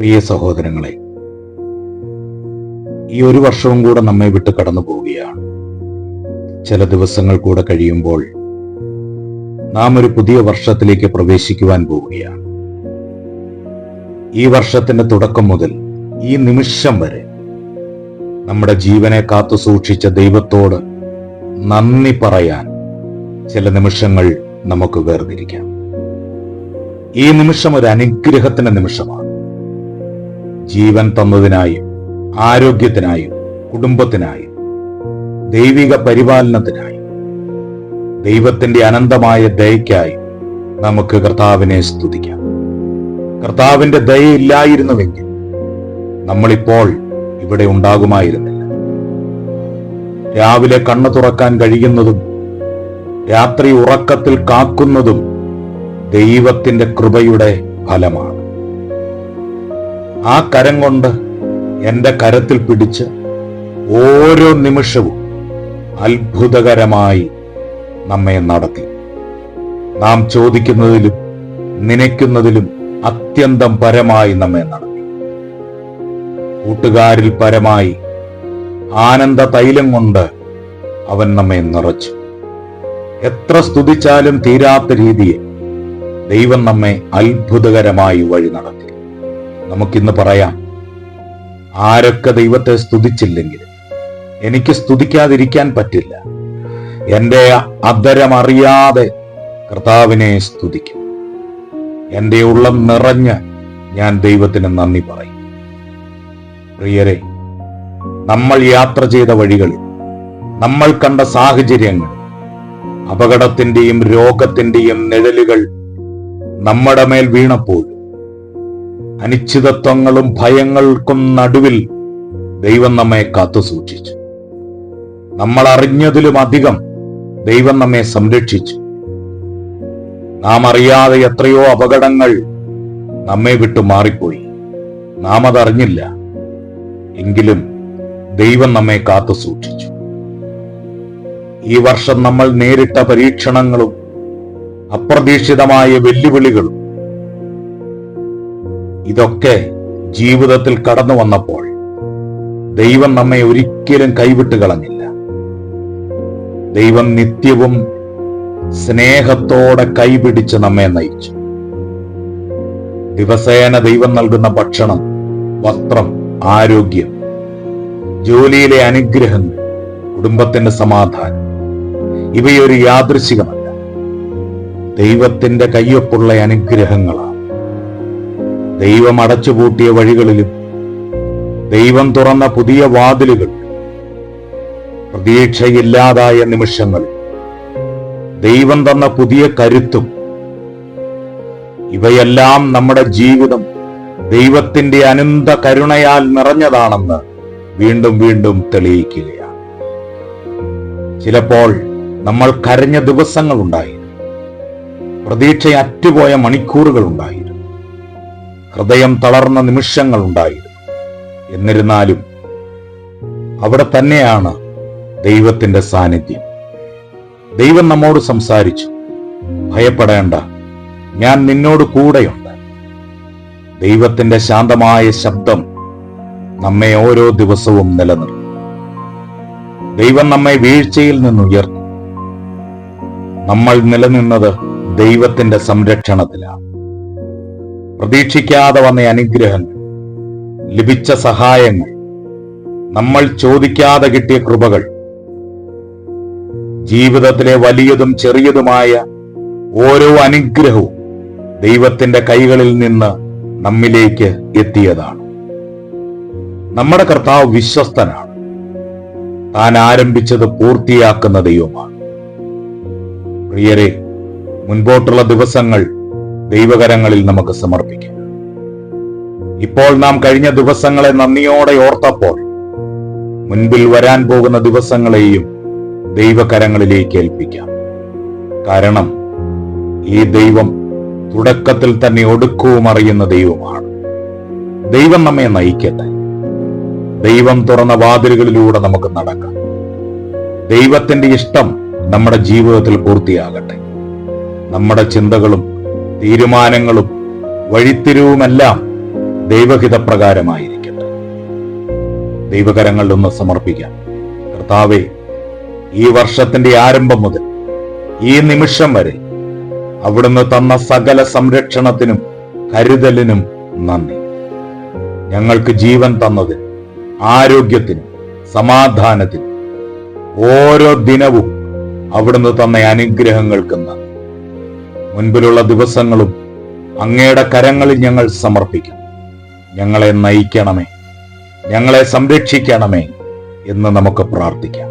പ്രിയ സഹോദരങ്ങളെ ഈ ഒരു വർഷവും കൂടെ നമ്മെ വിട്ട് കടന്നു പോവുകയാണ്. ചില ദിവസങ്ങൾ കൂടെ കഴിയുമ്പോൾ നാം ഒരു പുതിയ വർഷത്തിലേക്ക് പ്രവേശിക്കുവാൻ പോവുകയാണ്. ഈ വർഷത്തിന്റെ തുടക്കം മുതൽ ഈ നിമിഷം വരെ നമ്മുടെ ജീവനെ കാത്തു സൂക്ഷിച്ച ദൈവത്തോട് നന്ദി പറയാൻ ചില നിമിഷങ്ങൾ നമുക്ക് വേർതിരിക്കാം. ഈ നിമിഷം ഒരു അനുഗ്രഹത്തിന്റെ നിമിഷമാണ്. ജീവൻ ആരോഗ്യത്തിനായും കുടുംബത്തിനായും ദൈവിക പരിപാലനത്തിനായും ദൈവത്തിന്റെ അനന്തമായ ദയയ്ക്കായി നമുക്ക് കർത്താവിനെ സ്തുതിക്കാം. കർത്താവിന്റെ ദയയില്ലായിരുന്നുവെങ്കിൽ നമ്മളിപ്പോൾ ഇവിടെ ഉണ്ടാകുമായിരുന്നില്ല. രാവിലെ കണ്ണു തുറക്കാൻ കഴിയുന്നതും രാത്രി ഉറക്കത്തിൽ കാക്കുന്നതും ദൈവത്തിന്റെ കൃപയുടെ ഫലമാണ്. ആ കരം കൊണ്ട് എന്റെ കരത്തിൽ പിടിച്ച് ഓരോ നിമിഷവും അത്ഭുതകരമായി നമ്മെ നടത്തി. നാം ചോദിക്കുന്നതിലും നനയ്ക്കുന്നതിലും അത്യന്തം പരമായി നമ്മെ നടത്തി. കൂട്ടുകാരിൽ പരമായി ആനന്ദ തൈലം കൊണ്ട് അവൻ നമ്മെ നിറച്ചു. എത്ര സ്തുതിച്ചാലും തീരാത്ത രീതിയിൽ ദൈവം നമ്മെ അത്ഭുതകരമായി വഴി നടത്തി. നമുക്കിന്ന് പറയാം. ആരൊക്കെ ദൈവത്തെ സ്തുതിച്ചില്ലെങ്കിൽ എനിക്ക് സ്തുതിക്കാതിരിക്കാൻ പറ്റില്ല. എന്റെ അധരമറിയാതെ കർത്താവിനെ സ്തുതിക്കും. എന്റെ ഉള്ളം നിറഞ്ഞ് ഞാൻ ദൈവത്തിന് നന്ദി പറയും. പ്രിയരെ നമ്മൾ യാത്ര ചെയ്ത വഴികളിൽ നമ്മൾ കണ്ട സാഹചര്യങ്ങൾ അപകടത്തിന്റെയും രോഗത്തിന്റെയും നിഴലുകൾ നമ്മുടെ മേൽ വീണപ്പോൾ അനിശ്ചിതത്വങ്ങളും ഭയങ്ങൾക്കും നടുവിൽ ദൈവം നമ്മെ കാത്തു സൂക്ഷിച്ചു. നമ്മൾ അറിഞ്ഞതിലും അധികം ദൈവം നമ്മെ സംരക്ഷിച്ചു. നാം അറിയാതെ എത്രയോ അപകടങ്ങൾ നമ്മെ വിട്ടു മാറിപ്പോയി. നാം അതറിഞ്ഞില്ല. എങ്കിലും ദൈവം നമ്മെ കാത്തു സൂക്ഷിച്ചു. ഈ വർഷം നമ്മൾ നേരിട്ട പരീക്ഷണങ്ങളും അപ്രതീക്ഷിതമായ വെല്ലുവിളികളും ഇതൊക്കെ ജീവിതത്തിൽ കടന്നു വന്നപ്പോൾ ദൈവം നമ്മെ ഒരിക്കലും കൈവിട്ട് കളഞ്ഞില്ല. ദൈവം നിത്യവും സ്നേഹത്തോടെ കൈപിടിച്ച് നമ്മെ നയിച്ചു. ദിവസേന ദൈവം നൽകുന്ന ഭക്ഷണം വസ്ത്രം ആരോഗ്യം ജോലിയിലെ അനുഗ്രഹങ്ങൾ കുടുംബത്തിന്റെ സമാധാനം ഇവയൊരു യാദൃശികമല്ല. ദൈവത്തിന്റെ കയ്യൊപ്പുള്ള അനുഗ്രഹങ്ങളാണ്. ദൈവം അടച്ചുപൂട്ടിയ വഴികളിലും ദൈവം തുറന്ന പുതിയ വാതിലുകൾ പ്രതീക്ഷയില്ലാതായ നിമിഷങ്ങൾ ദൈവം തന്ന പുതിയ കരുത്തും ഇവയെല്ലാം നമ്മുടെ ജീവിതം ദൈവത്തിന്റെ അനന്ത കരുണയാൽ നിറഞ്ഞതാണെന്ന് വീണ്ടും വീണ്ടും തെളിയിക്കുകയാണ്. ചിലപ്പോൾ നമ്മൾ കരഞ്ഞ ദിവസങ്ങൾ ഉണ്ടായിരുന്നു പ്രതീക്ഷ അറ്റുപോയ ഉണ്ടായിരുന്നു ഹൃദയം തളർന്ന നിമിഷങ്ങൾ ഉണ്ടായിരുന്നു എന്നിരുന്നാലും അവിടെ തന്നെയാണ് ദൈവത്തിന്റെ സാന്നിധ്യം. ദൈവം നമ്മോട് സംസാരിച്ചു ഭയപ്പെടേണ്ട ഞാൻ നിന്നോട് കൂടെയുണ്ട്. ദൈവത്തിന്റെ ശാന്തമായ ശബ്ദം നമ്മെ ഓരോ ദിവസവും നിലനിർത്തും. ദൈവം നമ്മെ വീഴ്ചയിൽ നിന്ന് ഉയർത്തും. നമ്മൾ നിലനിന്നത് ദൈവത്തിന്റെ സംരക്ഷണത്തിലാണ്. പ്രതീക്ഷിക്കാതെ വന്ന അനുഗ്രഹങ്ങൾ ലഭിച്ച സഹായങ്ങൾ നമ്മൾ ചോദിക്കാതെ കിട്ടിയ കൃപകൾ ജീവിതത്തിലെ വലിയതും ചെറിയതുമായ ഓരോ അനുഗ്രഹവും ദൈവത്തിന്റെ കൈകളിൽ നിന്ന് നമ്മിലേക്ക് എത്തിയതാണ്. നമ്മുടെ കർത്താവ് വിശ്വസ്തനാണ്. താൻ ആരംഭിച്ചത് പൂർത്തിയാക്കുന്ന ദൈവമാണ്. പ്രിയരെ മുൻപോട്ടുള്ള ദിവസങ്ങൾ ദൈവകരങ്ങളിൽ നമുക്ക് സമർപ്പിക്കാം. ഇപ്പോൾ നാം കഴിഞ്ഞ ദിവസങ്ങളെ നന്ദിയോടെ ഓർത്തപ്പോൾ മുൻപിൽ വരാൻ പോകുന്ന ദിവസങ്ങളെയും ദൈവകരങ്ങളിലേക്ക് ഏൽപ്പിക്കാം. കാരണം ഈ ദൈവം തുടക്കത്തിൽ തന്നെ ഒടുക്കവും അറിയുന്ന ദൈവമാണ്. ദൈവം നമ്മെ നയിക്കട്ടെ. ദൈവം തുറന്ന വാതിലുകളിലൂടെ നമുക്ക് നടക്കാം. ദൈവത്തിന്റെ ഇഷ്ടം നമ്മുടെ ജീവിതത്തിൽ പൂർത്തിയാകട്ടെ. നമ്മുടെ ചിന്തകളും തീരുമാനങ്ങളും വഴിത്തിരിവുമെല്ലാം ദൈവഹിതപ്രകാരമായിരിക്കട്ടെ. ദൈവകരങ്ങളിലൊന്ന് സമർപ്പിക്കാം. കർത്താവെ ഈ വർഷത്തിന്റെ ആരംഭം മുതൽ ഈ നിമിഷം വരെ അവിടുന്ന് തന്ന സകല സംരക്ഷണത്തിനും കരുതലിനും നന്ദി. ഞങ്ങൾക്ക് ജീവൻ തന്നതിന് ആരോഗ്യത്തിനും സമാധാനത്തിനും ഓരോ ദിനവും അവിടുന്ന് തന്ന അനുഗ്രഹങ്ങൾക്ക് നന്ദി. മുൻപിലുള്ള ദിവസങ്ങളും അങ്ങയുടെ കരങ്ങളിൽ ഞങ്ങൾ സമർപ്പിക്കും. ഞങ്ങളെ നയിക്കണമേ. ഞങ്ങളെ സംരക്ഷിക്കണമേ എന്ന് നമുക്ക് പ്രാർത്ഥിക്കാം.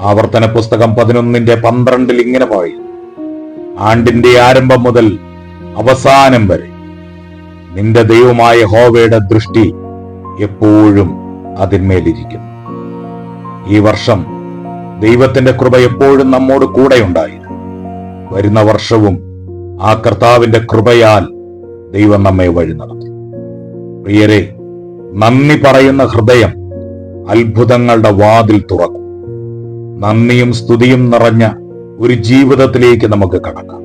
ആവർത്തന പുസ്തകം പതിനൊന്നിന്റെ പന്ത്രണ്ടിൽ ഇങ്ങനെ പറയുന്നു. ആണ്ടിന്റെ ആരംഭം മുതൽ അവസാനം വരെ നിന്റെ ദൈവമായ ഹോവയുടെ ദൃഷ്ടി എപ്പോഴും അതിന്മേലിരിക്കും ഈ വർഷം ദൈവത്തിന്റെ കൃപ എപ്പോഴും നമ്മോട് കൂടെ ഉണ്ടായിരുന്നു വരുന്ന വർഷവും ആ കർത്താവിന്റെ കൃപയാൽ ദൈവം നമ്മെ വഴി നടത്തി. പ്രിയരെ നന്ദി പറയുന്ന ഹൃദയം അത്ഭുതങ്ങളുടെ വാതിൽ തുറക്കും. നന്ദിയും സ്തുതിയും നിറഞ്ഞ ഒരു ജീവിതത്തിലേക്ക് നമുക്ക് കടക്കാം.